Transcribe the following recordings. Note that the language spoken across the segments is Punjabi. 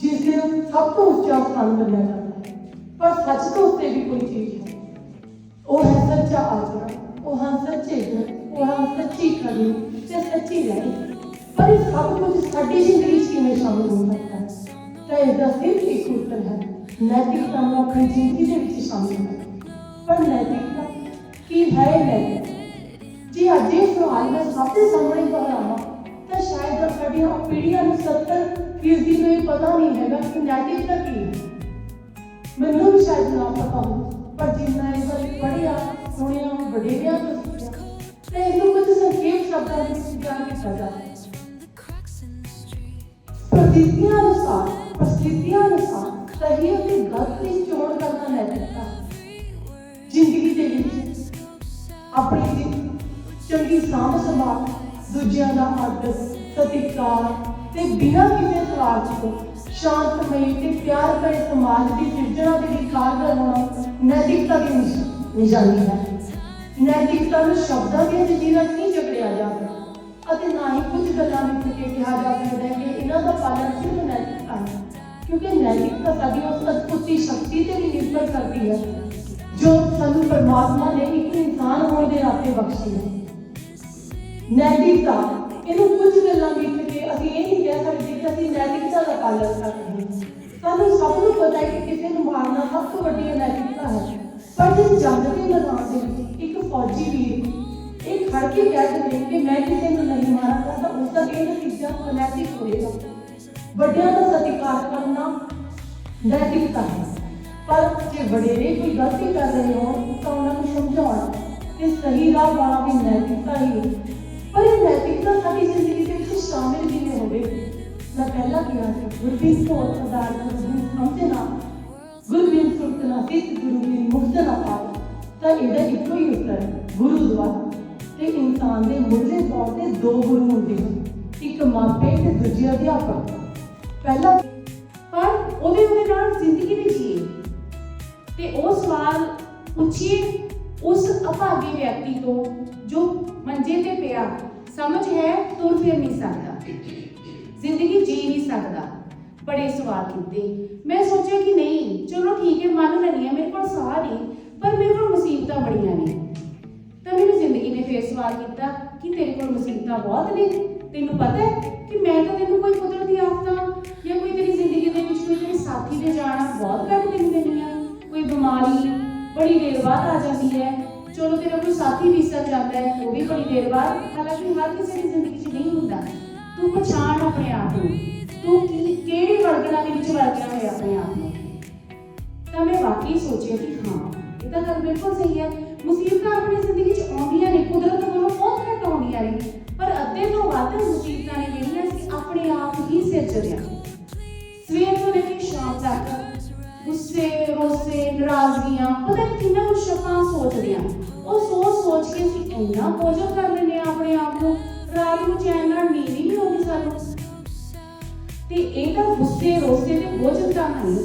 ਜਿਸ ਦੇ ਸਭ ਤੋਂ ਉੱਚਾ ਸਥਾਨ ਮੰਨਿਆ ਜਾਂਦਾ ਹੈ ਪਰ ਸੱਚ ਤੋਂ ਉੱਤੇ ਵੀ ਕੋਈ ਚੀਜ਼ ਹੈ ਉਹ ਹੈ ਸੱਚਾ ਆਚਰਣ ਉਹ ਹਨ ਸੱਚੇ ਗੁਣ ਉਹ ਹਨ ਸੱਚੀ ਕਰਨੀ ਤੇ ਸੱਚੀ ਰਹਿਣੀ ਪਰ ਇਹ ਸਭ ਕੁਝ ਸਾਡੀ ਜ਼ਿੰਦਗੀ 'ਚ ਕਿਵੇਂ ਸ਼ਾਮਲ ਹੋ ਸਕਦਾ ਹੈ ਤਾਂ ਇਹਦਾ ਸਿਰਫ ਇੱਕ ਉੱਤਰ ਹੈ ਨੈਤਿਕਤਾ ਨੂੰ ਆਪਣੀ ਜ਼ਿੰਦਗੀ ਦੇ ਵਿੱਚ ਸ਼ਾਮਲ ਕਰਨਾ ਪਰ ਨੈਤਿਕਤਾ ਕੀ ਹੈ ਇਹ ਨੈਤਿਕਤਾ ਜੇ ਅੱਜ ਇਹ ਸਵਾਲ ਮੈਂ ਸਭ ਦੇ ਸਾਹਮਣੇ ਦੁਹਰਾਵਾਂ ਤਾਂ ਸ਼ਾਇਦ ਸਾਡੀਆਂ ਪੀੜ੍ਹੀਆਂ ਨੂੰ 70 ਫੀਸਦੀ ਨੂੰ ਇਹ ਪਤਾ ਨਹੀਂ ਹੈਗਾ ਕਿ ਨੈਤਿਕਤਾ ਕੀ ਹੈ ਮੈਨੂੰ ਵੀ ਸ਼ਾਇਦ ਨਾ ਪਤਾ ਹੋ ਪਰ ਜਿੰਨਾ ਇਹ ਬਾਰੇ ਪੜ੍ਹਿਆ ਸੁਣਿਆ ਵਡੇਰਿਆਂ ਤੋਂ ਸਿੱਖਿਆ ਤੇ ਇਹਨੂੰ ਕੁਝ ਸੰਖੇਪ ਸ਼ਬਦਾਂ ਦੇ ਵਿੱਚ ਬਿਆਨ ਕੀਤਾ ਜਾ ਹੈ ਪ੍ਰਤੀਤੀਆਂ ਅਨੁਸਾਰ ਪ੍ਰਸਥਿਤੀਆਂ ਅਨੁਸਾਰ ਸਹੀ ਅਤੇ ਗਲਤ ਦੀ ਚੋਣ ਕਰਨਾ ਨੈਤਿਕਤਾ ਹੈ। ਜ਼ਿੰਦਗੀ ਦੇ ਵਿੱਚ ਆਪਣੀ ਜ਼ਿੰਦਗੀ ਚੰਗੀ ਸਾਂਭ ਸੰਭਾਲ ਦੂਜਿਆਂ ਦਾ ਆਦਰ ਸਤਿਕਾਰ ਤੇ ਬਿਨਾਂ ਕਿਸੇ ਸਵਾਰਥ ਤੋਂ ਸ਼ਾਂਤਮਈ ਤੇ ਪਿਆਰ ਭਰੇ ਸਮਾਜ ਦੀ ਸਿਰਜਣਾ ਦੇ ਲਈ ਕਾਰਗਰ ਹੋਣਾ ਨੈਤਿਕਤਾ ਦੀ ਨਿਸ਼ਾਨੀ ਹੈ। ਨੈਤਿਕਤਾ ਨੂੰ ਸ਼ਬਦਾਂ ਦੀਆਂ ਜੰਜੀਰਾਂ ਨਹੀਂ ਜਕੜਿਆ ਜਾ ਸਕਦਾ ਅਤੇ ਨਾ ਹੀ ਕੁਝ ਗੱਲਾਂ ਵਿੱਚ ਕੇ ਕਿਹਾ ਜਾ ਸਕਦਾ ਹੈ ਕਿ ਇਹਨਾਂ ਦਾ ਪਾਲਣ ਸਿਰਫ ਨੈਤਿਕਤਾ ਹੈ, ਕਿਉਂਕਿ ਨੈਤਿਕਤਾ ਸਾਡੀ ਉਸ ਅਦਭੁਤੀ ਸ਼ਕਤੀ ਤੇ ਵੀ ਨਿਰਭਰ ਕਰਦੀ ਹੈ, ਜੋ ਸਾਨੂੰ ਪਰਮਾਤਮਾ ਨੇ ਇੱਕ ਇਨਸਾਨ ਹੋਣ ਦੇ ਨਾਤੇ ਬਖਸ਼ੀ ਹੈ। ਨੈਤਿਕਤਾ ਨੈਤਿਕਤਾ ਦਾ ਪਾਲਣ ਕਰਦੇ ਹਾਂ ਸਾਨੂੰ ਸਭ ਨੂੰ ਪਤਾ ਹੈ ਕਿ ਕਿਸੇ ਨੂੰ ਮਾਰਨਾ ਸਭ ਤੋਂ ਵੱਡੀ ਨੈਤਿਕਤਾ ਹੈ। ਪਰ ਜਿਸ ਜੰਗ ਦੇ ਮੈਦਾਨ ਦੇ ਵਿੱਚ ਇੱਕ ਫੌਜੀ ਵੀਰ ਇਹ ਖੜ ਕੇ ਕਹਿ ਸਕਦੇ ਕਿ ਮੈਂ ਕਿਸੇ ਨੂੰ ਨਹੀਂ ਮਾਰਾਂਗਾ ਤਾਂ ਉਸ ਦਾ ਇਹ ਨਤੀਜਾ ਅਨੈਤਿਕ ਹੋਏਗਾ। ਵੱਡਿਆਂ ਦਾ ਸਤਿਕਾਰ ਕਰਨਾ ਨੈਤਿਕਤਾ ਹੈ। ਪਰ ਜੇ ਵਡੇਰੇ ਕੋਈ ਗਲਤੀ ਕਰ ਰਹੇ ਹੋਣ, ਤਾਂ ਉਹਨਾਂ ਨੂੰ ਸਮਝਾਉਣਾ ਤੇ ਸਹੀ ਰਾਹ ਪਾਉਣਾ ਵੀ ਨੈਤਿਕਤਾ ਹੀ ਹੈ। ਪਰ ਇਹ ਨੈਤਿਕਤਾ ਸਾਡੀ ਜ਼ਿੰਦਗੀ ਦੇ ਵਿੱਚ ਸ਼ਾਮਿਲ ਕਿਵੇਂ ਹੋਵੇ ਮੈਂ ਪਹਿਲਾਂ ਕਿਹਾ ਸੀ ਗੁਰਬੀਨ ਤੋਂ ਸਰਦਾਰ ਗੁਰੂ ਸਮਝਣਾ ਗੁਰਬੀਨ ਸੁਰਤ ਨਾ ਗੁਰੂ ਦੀ ਮੁਕਤ ਨਾ ਪਾਵੇ ਤਾਂ ਇਹਦਾ ਇੱਕੋ ਹੀ ਉੱਤਰ ਹੈ, ਗੁਰੂ ਦੁਆਰਾ। ਤੇ ਇਨਸਾਨ ਦੇ ਮੁੱਢਲੇ ਤੌਰ ਤੇ ਦੋ ਗੁਰੂ ਹੁੰਦੇ ਹਨ, ਇੱਕ ਮਾਪੇ ਤੇ ਦੂਜੇ ਅਧਿਆਪਕ। ਪਹਿਲਾ ਪਰ ਉਹਦੇ ਉਹਦੇ ਨਾਲ ਜ਼ਿੰਦਗੀ ਵੀ ਜੀਏ। ਤੇ ਉਹ ਸਵਾਲ ਪੁੱਛੀਏ ਉਸ ਅਭਾਗੇ ਵਿਅਕਤੀ ਤੋਂ ਜੋ ਮੰਜੇ ਤੇ ਪਿਆ, ਸਮਝ ਹੈ ਤੁਰ ਫਿਰ ਨਹੀਂ ਸਕਦਾ। ਜ਼ਿੰਦਗੀ ਜੀ ਨਹੀਂ ਸਕਦਾ। ਬੜੇ ਸਵਾਲ ਕੀਤੇ। ਮੈਂ ਸੋਚਿਆ ਕਿ ਨਹੀਂ, ਚਲੋ ਠੀਕ ਹੈ, ਮੰਨ ਲੈਣੀ ਹੈ, ਮੇਰੇ ਕੋਲ ਸਾਹ ਨਹੀਂ, ਪਰ ਮੇਰੇ ਕੋਲ ਮੁਸੀਬਤਾਂ ਬੜੀਆਂ ਨੇ। ਤਾਂ ਮੈਨੂੰ ਜ਼ਿੰਦਗੀ ਨੇ ਫੇਰ ਸਵਾਲ ਕੀਤਾ ਕਿ ਤੇਰੇ ਕੋਲ ਮੁਸੀਬਤਾਂ ਬਹੁਤ ਨੇ? ਤੈਨੂੰ ਪਤਾ ਹੈ ਕਿ ਮੈਂ ਤਾਂ ਤੈਨੂੰ ਕੋਈ ਕੁਦਰਤੀ ਆਫਤਾਂ ਜਾਂ ਕੋਈ ਤੇਰੀ ਜ਼ਿੰਦਗੀ ਦੇ ਵਿੱਚ ਕੋਈ ਤੇਰੇ ਸਾਥੀ ਦੇ ਜਾਣਾ ਬਹੁਤ ਘੱਟ ਤੈਨੂੰ ਦਿੰਦੀ ਆ ਕੋਈ ਬਿਮਾਰੀ ਬੜੀ ਦੇਰ ਬਾਅਦ ਆ ਜਾਂਦੀ ਹੈ। ਚਲੋ ਤੇਰਾ ਕੋਈ ਸਾਥੀ ਵਿਸਰ ਜਾਂਦਾ ਹੈ, ਉਹ ਵੀ ਬੜੀ ਦੇਰ ਬਾਅਦ। ਹਾਲਾਂਕਿ ਹਰ ਕਿਸੇ ਦੀ ਜ਼ਿੰਦਗੀ 'ਚ ਨਹੀਂ ਹੁੰਦਾ। ਤੂੰ ਪਛਾਣ ਆਪਣੇ ਆਪ ਨੂੰ। ਤੂੰ ਕੀ ਕਿਹੜੀ ਵਰਗਣਾ ਦੇ ਵਿੱਚ ਵਰਗਿਆ ਹੋਇਆ ਆਪਣੇ ਆਪ ਨੂੰ? ਤਾਂ ਮੈਂ ਵਾਕਈ ਸੋਚਿਆ ਕਿ ਹਾਂ, ਇਹ ਤਾਂ ਗੱਲ ਬਿਲਕੁਲ ਸਹੀ ਹੈ। ਮੁਸੀਬਤਾਂ ਆਪਣੀ ਜ਼ਿੰਦਗੀ 'ਚ ਆਉਂਦੀਆਂ ਨੇ, ਕੁਦਰਤ ਵੱਲੋਂ ਬਹੁਤ ਘੱਟ ਆਉਂਦੀਆਂ ਨੇ। ਪਰ ਅੱਧੇ ਤੋਂ ਵੱਧ ਮੁਸੀਬਤਾਂ ਨੇ ਜਿਹੜੀਆਂ ਅਸੀਂ ਆਪਣੇ ਆਪ ਹੀ ਸਿਰਜਦੇ ਹਾਂ ਸਵੇਰ ਤੋਂ ਲੈ ਕੇ ਸ਼ਾਮ ਤੱਕ ਗੁੱਸੇ, ਰੋਸੇ, ਨਾਰਾਜ਼ਗੀਆਂ, ਪਤਾ ਨਹੀਂ ਕਿੰਨਾ ਕੁਛ ਆਪਾਂ ਸੋਚਦੇ ਹਾਂ ਉਹ ਸੋਚ ਸੋਚ ਕੇ ਅਸੀਂ ਇੰਨਾ ਬੋਝਲ ਕਰ ਲੈਂਦੇ ਤੇ ਇਹ ਤਾਂ ਗੁੱਸੇ ਰੋਸੇ ਤੇ ਬੋਝ ਦਾ ਨਹੀਂ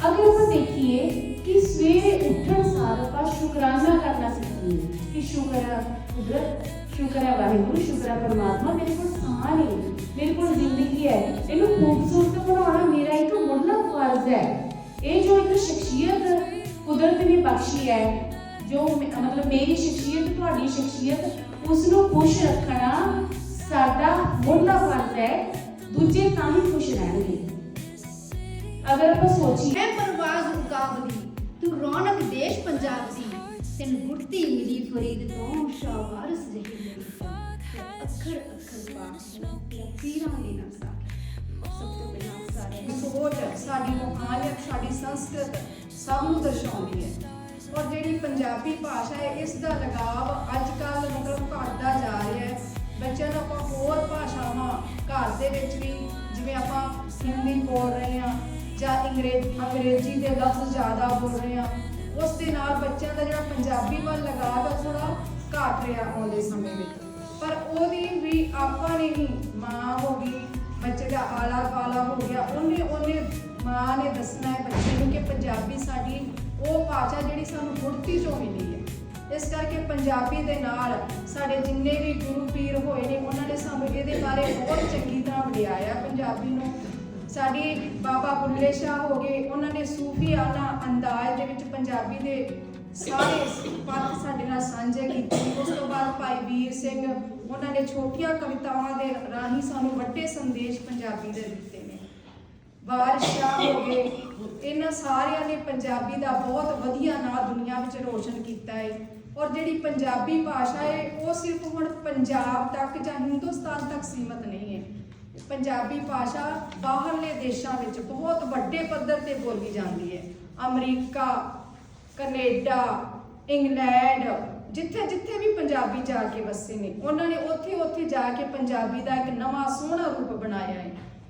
ਅਗਰ ਆਪਾਂ ਦੇਖੀਏ ਕਿ ਸਵੇਰੇ ਉੱਠਣ ਸਾਰ ਆਪਾਂ ਸ਼ੁਕਰਾਨਾ ਕਰਨਾ ਸਿੱਖੀਏ ਕਿ ਸ਼ੁਕਰ ਹੈ ਕੁਦਰਤ ਸ਼ੁਕਰ ਹੈ ਵਾਹਿਗੁਰੂ ਸ਼ੁਕਰ ਹੈ ਪਰਮਾਤਮਾ ਮੇਰੇ ਕੋਲ ਸਾਹ ਨੇ ਮੇਰੇ ਕੋਲ ਜ਼ਿੰਦਗੀ ਹੈ ਇਹਨੂੰ ਖੂਬਸੂਰਤ ਬਣਾਉਣਾ ਮੇਰਾ ਇੱਕ ਮੁੱਢਲਾ ਫਰਜ਼ ਹੈ ਇਹ ਜੋ ਇੱਕ ਸ਼ਖਸੀਅਤ ਕੁਦਰਤ ਨੇ ਬਖਸ਼ੀ ਹੈ ਜੋ ਮੇ- ਮਤਲਬ ਮੇਰੀ ਸ਼ਖਸੀਅਤ ਤੁਹਾਡੀ ਸ਼ਖਸੀਅਤ ਉਸ ਨੂੰ ਦੂਜੇ ਤਾਂ ਹੀ ਖੁਸ਼ ਰਹਿਣਗੇ। ਅਗਰ ਆਪਾਂ ਸੋਚੀਏ ਹੈ ਪਰਵਾਜ਼ ਮੁਕਾਬਲੀ, ਤੂੰ ਰੌਣਕ ਦੇਸ਼ ਪੰਜਾਬ ਦੀ ਤੈਨੂੰ ਗੁੜਤੀ ਮਿਲੀ ਫਰੀਦ ਤੋਂ ਸ਼ਾਵਾਰਸ ਜਹੀ ਮੇਰੀ ਅੱਖਰ ਅੱਖਰ ਪਾਕ ਤੀਰਾਂ ਦੀ ਨਕਸ਼ਾ ਸਭ ਤੋਂ ਪਹਿਲਾਂ ਸਾਰੇ ਸੋਚ, ਸਾਡੀ ਰੂਹਾਨੀਅਤ ਸਾਡੀ ਸੰਸਕ੍ਰਿਤ ਸਭ ਨੂੰ ਦਰਸਾਉਂਦੀ ਹੈ। ਔਰ ਜਿਹੜੀ ਪੰਜਾਬੀ ਭਾਸ਼ਾ ਹੈ, ਇਸ ਦਾ ਲਗਾਵ ਅੱਜ ਕੱਲ ਮਤਲਬ ਘਟਦਾ ਜਾ ਰਿਹਾ ਹੈ। ਬੱਚਿਆਂ ਨੂੰ ਆਪਾਂ ਹੋਰ ਭਾਸ਼ਾਵਾਂ ਘਰ ਦੇ ਵਿੱਚ ਵੀ ਜਿਵੇਂ ਆਪਾਂ ਹਿੰਦੀ ਬੋਲ ਰਹੇ ਹਾਂ ਜਾਂ ਅੰਗਰੇਜ਼ ਅੰਗਰੇਜ਼ੀ ਦੇ ਲਫ਼ਜ਼ ਜ਼ਿਆਦਾ ਬੋਲ ਰਹੇ ਹਾਂ, ਉਸ ਦੇ ਨਾਲ ਬੱਚਿਆਂ ਦਾ ਜਿਹੜਾ ਪੰਜਾਬੀ ਵੱਲ ਲਗਾਵ ਹੈ ਥੋੜਾ ਘਟ ਰਿਹਾ ਆਉਂਦੇ ਸਮੇਂ ਵਿੱਚ। ਪਰ ਉਹਦੀ ਵੀ ਆਪਾਂ ਨੇ ਹੀ ਮਾਂ ਹੋ ਗਈ, ਬੱਚੇ ਦਾ ਆਲਾ ਕਾਲਾ ਹੋ ਗਿਆ, ਉਹਨੇ ਉਹਨੇ ਮਾਂ ਨੇ ਦੱਸਣਾ ਹੈ ਬੱਚੇ ਨੂੰ ਕਿ ਪੰਜਾਬੀ ਸਾਡੀ ਉਹ ਭਾਸ਼ਾ ਜਿਹੜੀ ਸਾਨੂੰ ਗੁੜਤੀ ਚੋਂ ਮਿਲੀ ਹੈ। ਇਸ ਕਰਕੇ ਪੰਜਾਬੀ ਦੇ ਨਾਲ ਸਾਡੇ ਜਿੰਨੇ ਵੀ ਗੁਰੂ ਪੀਰ ਹੋਏ ਨੇ, ਉਹਨਾਂ ਨੇ ਸਾਨੂੰ ਇਹਦੇ ਬਾਰੇ ਬਹੁਤ ਚੰਗੀ ਤਰ੍ਹਾਂ ਵਡਿਆਇਆ ਪੰਜਾਬੀ ਨੂੰ। ਸਾਡੀ ਬਾਬਾ ਬੁੱਲੇ ਸ਼ਾਹ ਹੋ ਗਏ, ਉਹਨਾਂ ਨੇ ਸੂਫੀਆਨਾ ਅੰਦਾਜ਼ ਦੇ ਵਿੱਚ ਪੰਜਾਬੀ ਦੇ ਸਾਰੇ ਪੱਖ ਸਾਡੇ ਨਾਲ ਸਾਂਝੇ ਕੀਤੇ। ਉਸ ਤੋਂ ਬਾਅਦ ਭਾਈ ਵੀਰ ਸਿੰਘ, ਉਹਨਾਂ ਨੇ ਛੋਟੀਆਂ ਕਵਿਤਾਵਾਂ ਦੇ ਰਾਹੀਂ ਸਾਨੂੰ ਵੱਡੇ ਸੰਦੇਸ਼ ਪੰਜਾਬੀ ਦੇ ਦਿੱਤੇ ਨੇ। ਵਾਰਿਸ ਹੋ ਗਏ, ਇਹਨਾਂ ਸਾਰਿਆਂ ਨੇ ਪੰਜਾਬੀ ਦਾ ਬਹੁਤ ਵਧੀਆ ਨਾਂ ਦੁਨੀਆ ਵਿੱਚ ਰੋਸ਼ਨ ਕੀਤਾ ਹੈ ਔਰ ਜਿਹੜੀ ਪੰਜਾਬੀ ਭਾਸ਼ਾ ਹੈ, ਉਹ ਸਿਰਫ ਹੁਣ ਪੰਜਾਬ ਤੱਕ ਜਾਂ ਹਿੰਦੁਸਤਾਨ ਤੱਕ ਸੀਮਤ ਨਹੀਂ ਹੈ। ਪੰਜਾਬੀ ਭਾਸ਼ਾ ਬਾਹਰਲੇ ਦੇਸ਼ਾਂ ਵਿੱਚ ਬਹੁਤ ਵੱਡੇ ਪੱਧਰ ਤੇ ਬੋਲੀ ਜਾਂਦੀ ਹੈ। ਅਮਰੀਕਾ, ਕੈਨੇਡਾ, ਇੰਗਲੈਂਡ, ਜਿੱਥੇ ਜਿੱਥੇ ਵੀ ਪੰਜਾਬੀ ਜਾ ਕੇ ਵਸੇ ਨੇ, ਉਹਨਾਂ ਨੇ ਉੱਥੇ ਉੱਥੇ ਜਾ ਕੇ ਪੰਜਾਬੀ ਦਾ ਇੱਕ ਨਵਾਂ ਸੋਹਣਾ ਰੂਪ ਬਣਾਇਆ ਹੈ।